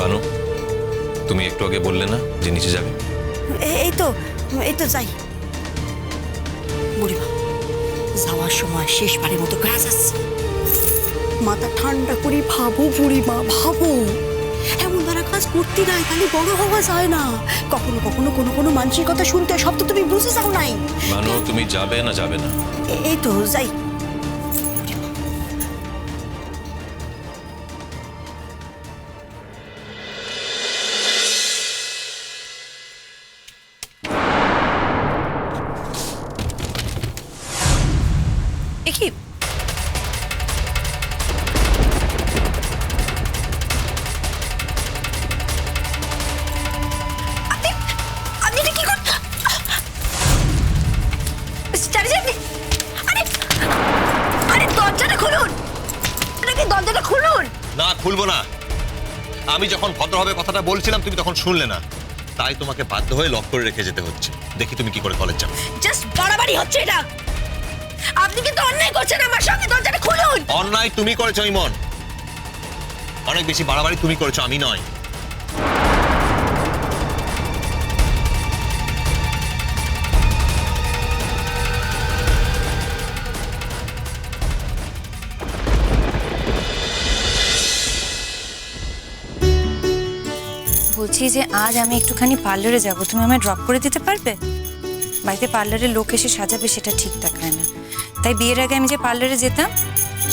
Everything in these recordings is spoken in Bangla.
বানু তুমি একটু আগে বললে না যে নিচে যাবে। এই তো এই তো যাই। বুড়িমা যাওয়ার সময় শেষবারের মতো কাজ আসছে। মাথা ঠান্ডা করে ভাবো বুড়িমা ভাবো। এমন দ্বারা কাজ করতে নাই তাহলে বড় হওয়া যায় না। কখনো কখনো কোনো কোনো মানুষের কথা শুনতে সব তো তুমি বুঝে যাও নাই। বানু তুমি যাবে না যাবে না। এই তো যাই। খুলুন। না খুলবো না। আমি যখন ভদ্রভাবে কথাটা বলছিলাম তুমি তখন শুনলে না। তাই তোমাকে বাধ্য হয়ে লক করে রেখে যেতে হচ্ছে। দেখি তুমি কি করে কলেজ যাও জাস্ট বাড়াবাড়ি হচ্ছে এটা। আপনি কিন্তু অন্যায় করছেন আমার সঙ্গে দরজাটা খুলুন। অন্যায় তুমি করেছ ইমন। অনেক বেশি বাড়াবাড়ি তুমি করেছ আমি নয়। বলছি যে আজ আমি একটুখানি পার্লারে যাব। তুমি আমায় ড্রপ করে দিতে পারবে? বাড়িতে পার্লারে লোক এসে সাজাবে সেটা ঠিক দেখায় না। তাই বিয়ের আগে আমি যে পার্লারে যেতাম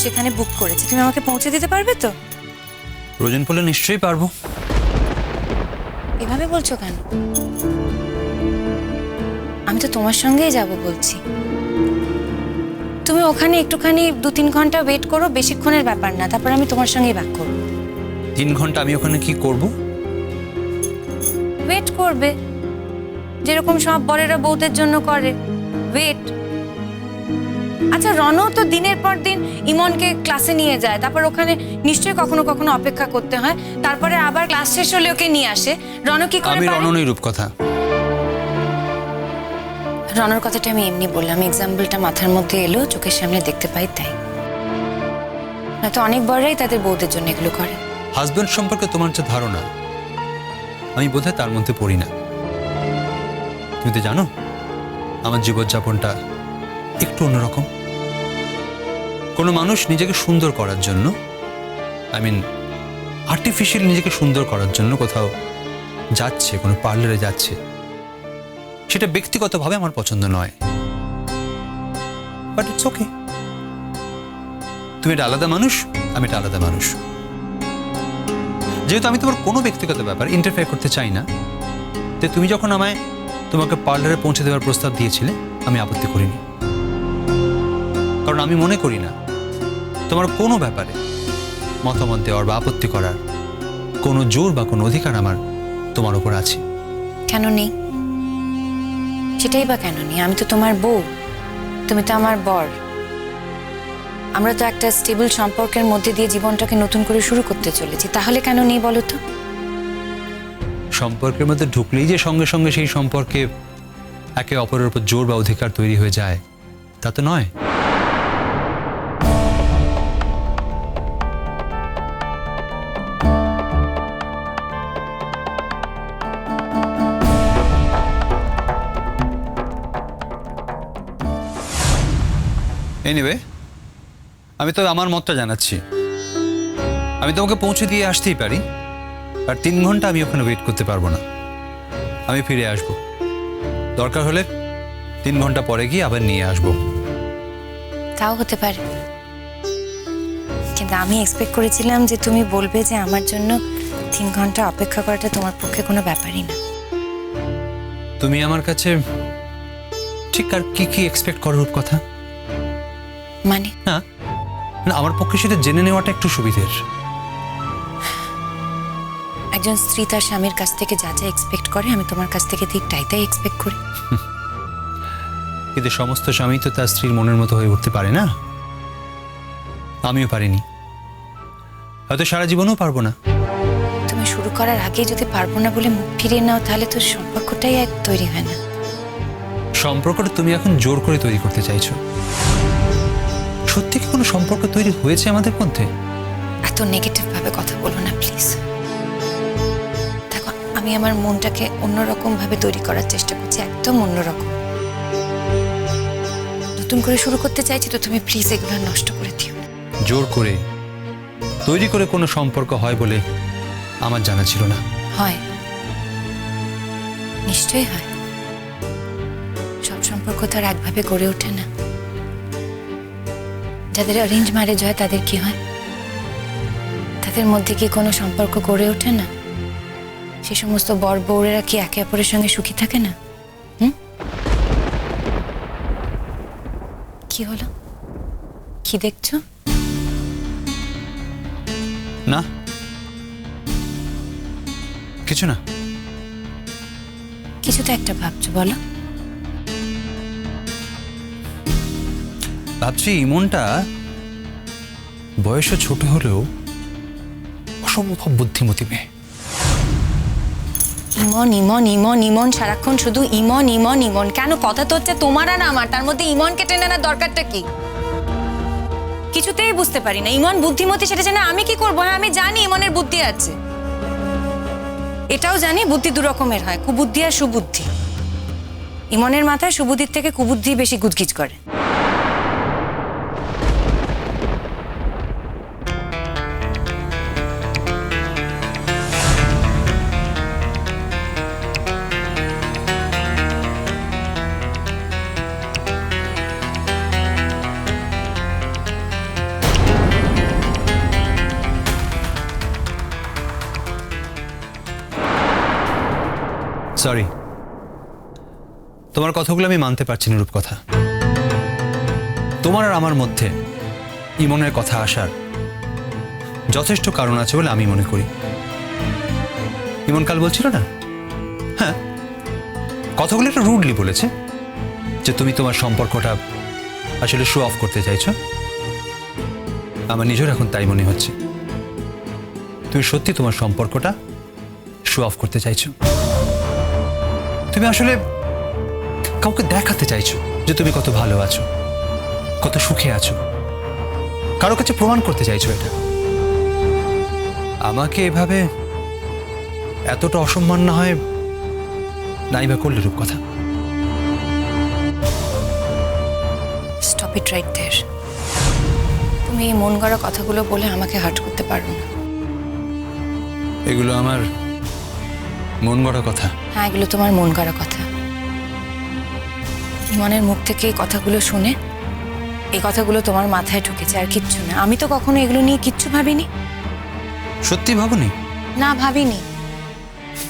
সেখানে বুক করেছি। তুমি আমাকে পৌঁছে দিতে পারবে তো? প্রয়োজন পড়লে নিশ্চয়ই পারব। এভাবে বলছো কেন? আমি তো তোমার সঙ্গেই যাব বলছি। তুমি ওখানে একটুখানি দু তিন ঘণ্টা ওয়েট করো বেশিক্ষণের ব্যাপার না তারপর আমি তোমার সঙ্গেই ব্যাক করব। তিন ঘণ্টা আমি ওখানে কি করব? ওয়েট করবে। যেরকম সব বরেরা বউদের জন্য করে। ওয়েট আচ্ছা রনও তো দিনের পর দিন ইমনকে ক্লাসে নিয়ে যায়। তারপর ওখানে নিশ্চয়ই কখনো কখনো অপেক্ষা করতে হয়। তারপরে আবার ক্লাস শেষ হলে ওকে নিয়ে আসে। রন কি করে আমি পারে? রণনই রূপকথা। রনর কথাটা আমি এমনি বললাম। এক্সাম্পলটা মাথার মধ্যে এলো চোখের সামনে দেখতে পাই তাই। নয়তো অনেক বড়রাই তাদের বউদের জন্য এগুলো করে। হাজব্যান্ড সম্পর্কে তোমার যে ধারণা আমি বোধহয় তার মধ্যে পড়ি না। তুমি তো জানো আমার জীবনযাপনটা একটু অন্যরকম। কোনো মানুষ নিজেকে সুন্দর করার জন্য আই মিন আর্টিফিশিয়াল নিজেকে সুন্দর করার জন্য কোথাও যাচ্ছে, কোনো পার্লারে যাচ্ছে, সেটা ব্যক্তিগতভাবে আমার পছন্দ নয়। বাট ইটস ওকে তুমি একটা আলাদা মানুষ, আমি একটা আলাদা মানুষ। যেহেতু আমি তোমার কোনো ব্যক্তিগত ব্যাপার ইন্টারফেয়ার করতে চাই না, তো তুমি যখন আমায় তোমাকে পার্লারে পৌঁছে দেওয়ার প্রস্তাব দিয়েছিলে, আমি আপত্তি করিনি। কারণ আমি মনে করি না তোমার কোনো ব্যাপারে মতামত দেওয়ার বা আপত্তি করার কোনো জোর বা কোনো অধিকার আমার তোমার ওপর আছে। কেন নেই? সেটাই বা কেন নেই? আমি তো তোমার বউ তুমি তো আমার বর। আমরা তো একটা স্টেবল সম্পর্কের মধ্যে দিয়ে জীবনটাকে নতুন করে শুরু করতে চলেছি। তাহলে কেন নেই বলো তো? সম্পর্কের মধ্যে ঢুকলেই যে সঙ্গে সঙ্গে সেই সম্পর্কে একে অপরের উপর জোর বা অধিকার তৈরি হয়ে যায় তা তো নয়। এনিওয়ে আমি তো আমার মতটা জানাচ্ছি। আমি তোমাকে পৌঁছে দিয়ে আসতেই পারি আর তিন ঘণ্টা আমি ওখানে ওয়েট করতে পারব না। আমি ফিরে আসব। দরকার হলে তিন ঘণ্টা পরে গিয়ে আবার নিয়ে আসব। তাও হতে পারে। কিন্তু আমি এক্সপেক্ট করেছিলাম যে তুমি বলবে যে আমার জন্য তিন ঘণ্টা অপেক্ষা করাটা তোমার পক্ষে কোনো ব্যাপারই না। তুমি আমার কাছে ঠিক আর কি কি এক্সপেক্ট করার কথা? মানে? না না আমার পক্ষে সেটা জেনে নেওয়াটা একটু সুবিধের। একজন স্ত্রী তার স্বামীর কাছ থেকে যা যা এক্সপেক্ট করে আমি তোমার কাছ থেকে ঠিক তাই তাই এক্সপেক্ট করি। কিন্তু সমস্ত স্বামী তো তার স্ত্রীর মনের মতো হয়ে উঠতে পারে না। আমিও পারিনি। হয়তো সারা জীবনও পারব না। তুমি শুরু করার আগেই যদি পারব না বলে মুখ ফিরিয়ে নাও তাহলে তো সম্পর্কটাই এক তৈরি হয় না। সম্পর্কটা তুমি এখন জোর করে তৈরি করতে চাইছো। সত্যি কি কোনো সম্পর্ক তৈরি হয়েছে আমাদের মধ্যে? এত নেগেটিভ ভাবে কথা বলো না প্লিজ দেখো আমি আমার মনটাকে অন্যরকম ভাবে তৈরি করার চেষ্টা করছি একদম অন্যরকম। নতুন করে শুরু করতে চাইছি তো তুমি প্লিজ এগুলো নষ্ট করে দিও জোর করে তৈরি করে কোনো সম্পর্ক হয় বলে আমার জানা ছিল না। হয়। নিশ্চয়ই হয়। সব সম্পর্ক তো আর একভাবে গড়ে ওঠে না। যাদের অ্যারেঞ্জ ম্যারেজ হয় তাদের কি হয়? তাদের মধ্যে কি কোনো সম্পর্ক গড়ে ওঠে না? সে সমস্ত বর বউরেরা কি একে অপরের সঙ্গে সুখী থাকে না? হুম? কি হলো? কি দেখছ? না। কিছু না। কিছু তো একটা ভাবছ বলো। ভাবছি ইমনটা বয়সে ছোট হলেও অসম্ভব বুদ্ধিমতী মেয়ে। ইমন ইমন ইমন ইমন, সারাক্ষণ শুধু ইমন ইমন ইমন। কেন কথা তো হচ্ছে তোমার আর আমার, তার মধ্যে ইমনকে টেনে আনার দরকারটা কি? কিছুতেই বুঝতে পারি না। ইমন বুদ্ধিমতী, সেটা জানে আমি কি করব? হ্যাঁ আমি জানি ইমনের বুদ্ধি আছে। এটাও জানি বুদ্ধি দু রকমের হয়, কুবুদ্ধি আর সুবুদ্ধি। ইমনের মাথায় সুবুদ্ধির থেকে কুবুদ্ধি বেশি গুজগিজ করে। সরি তোমার কথাগুলো আমি মানতে পারছি না, রূপকথা। তোমার আর আমার মধ্যে ইমনের কথা আসার যথেষ্ট কারণ আছে বলে আমি মনে করি। ইমন কাল বলছিল না? হ্যাঁ। কথাগুলো একটু রুডলি বলেছে যে তুমি তোমার সম্পর্কটা আসলে শো অফ করতে চাইছো। আমার নিজের এখন তাই মনে হচ্ছে। তুমি সত্যি তোমার সম্পর্কটা শো অফ করতে চাইছো? তুমি আসলে কাউকে দেখাতে চাইছো যে তুমি কত ভালো আছো কত সুখে আছো। কারও কাছে প্রমাণ করতে চাইছো এটা। আমাকে এভাবে এতটা অসম্মান না হয় নাই বা করলে রূপ কথা স্টপ ইট রাইট দেয়ার তুমি এই মন গড়া কথাগুলো বলে আমাকে হার্ট করতে পারো না। এগুলো আমার মন গড়া কথা? হ্যাঁ এগুলো তোমার মন করা কথা। ইমনের মুখ থেকে এই কথাগুলো শুনে এই কথাগুলো তোমার মাথায় ঢুকেছে আর কিচ্ছু না। আমি তো কখনো এগুলো নিয়ে কিচ্ছু ভাবিনি। সত্যি ভাবনি? না ভাবিনি।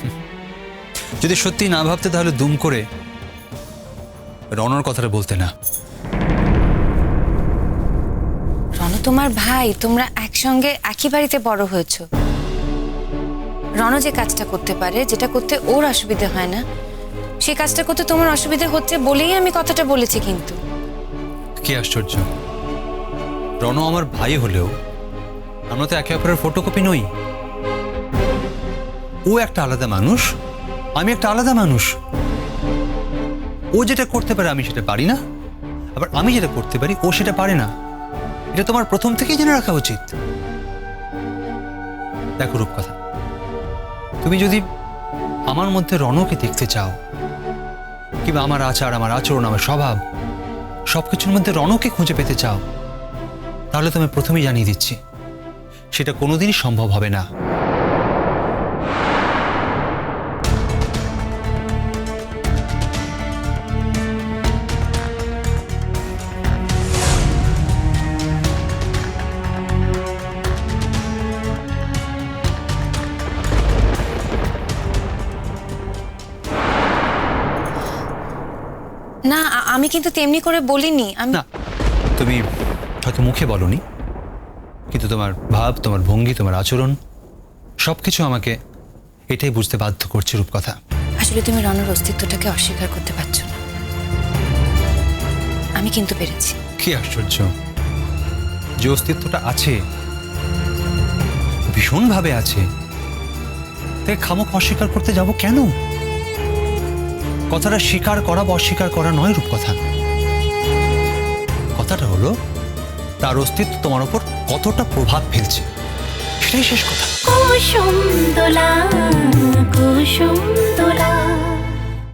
যদি সত্যি না ভাবতে তাহলে দুম করে রনর কথাটা বলতে না। রণ তোমার ভাই তোমরা একসঙ্গে একই বাড়িতে বড় হয়েছো। রণ যে কাজটা করতে পারে, যেটা করতে ওর অসুবিধে হয় না, সে কাজটা করতে তোমার অসুবিধে হচ্ছে বলেই আমি কথাটা বলেছি কিন্তু। কি আশ্চর্য। রণ আমার ভাই হলেও আমরা তো একে অপরের ফটোকপি নই। ও একটা আলাদা মানুষ, আমি একটা আলাদা মানুষ। ও যেটা করতে পারে আমি সেটা পারি না, আবার আমি যেটা করতে পারি ও সেটা পারে না। এটা তোমার প্রথম থেকেই জেনে রাখা উচিত। দেখো রূপকথা তুমি যদি আমার মধ্যে রণকে দেখতে চাও, কিংবা আমার আচার, আমার আচরণ, আমার স্বভাব সব কিছুর মধ্যে রণকে খুঁজে পেতে চাও, তাহলে তুমি প্রথমেই জানিয়ে দিচ্ছি, সেটা কোনোদিনই সম্ভব হবে না। আমি কিন্তু তেমনি করে বলিনি আমি না তুমি হয়তো মুখে বলনি কিন্তু তোমার ভাব তোমার ভঙ্গি তোমার আচরণ সব কিছু আমাকে এটাই বুঝতে বাধ্য করছে রূপকথা। আসলে তুমি রণর অস্তিত্বটাকে অস্বীকার করতে পারছ না। আমি কিন্তু পেরেছি। কি আশ্চর্য। যে অস্তিত্বটা আছে ভীষণভাবে আছে তাকে খামক অস্বীকার করতে যাব কেন? কথাটা স্বীকার করা বা অস্বীকার করা নয় রূপকথা। কথাটা হলো, তার অস্তিত্ব তোমার ওপর কতটা প্রভাব ফেলছে। সেটাই শেষ কথা। কুসুম দোলা কুসুম দোলা।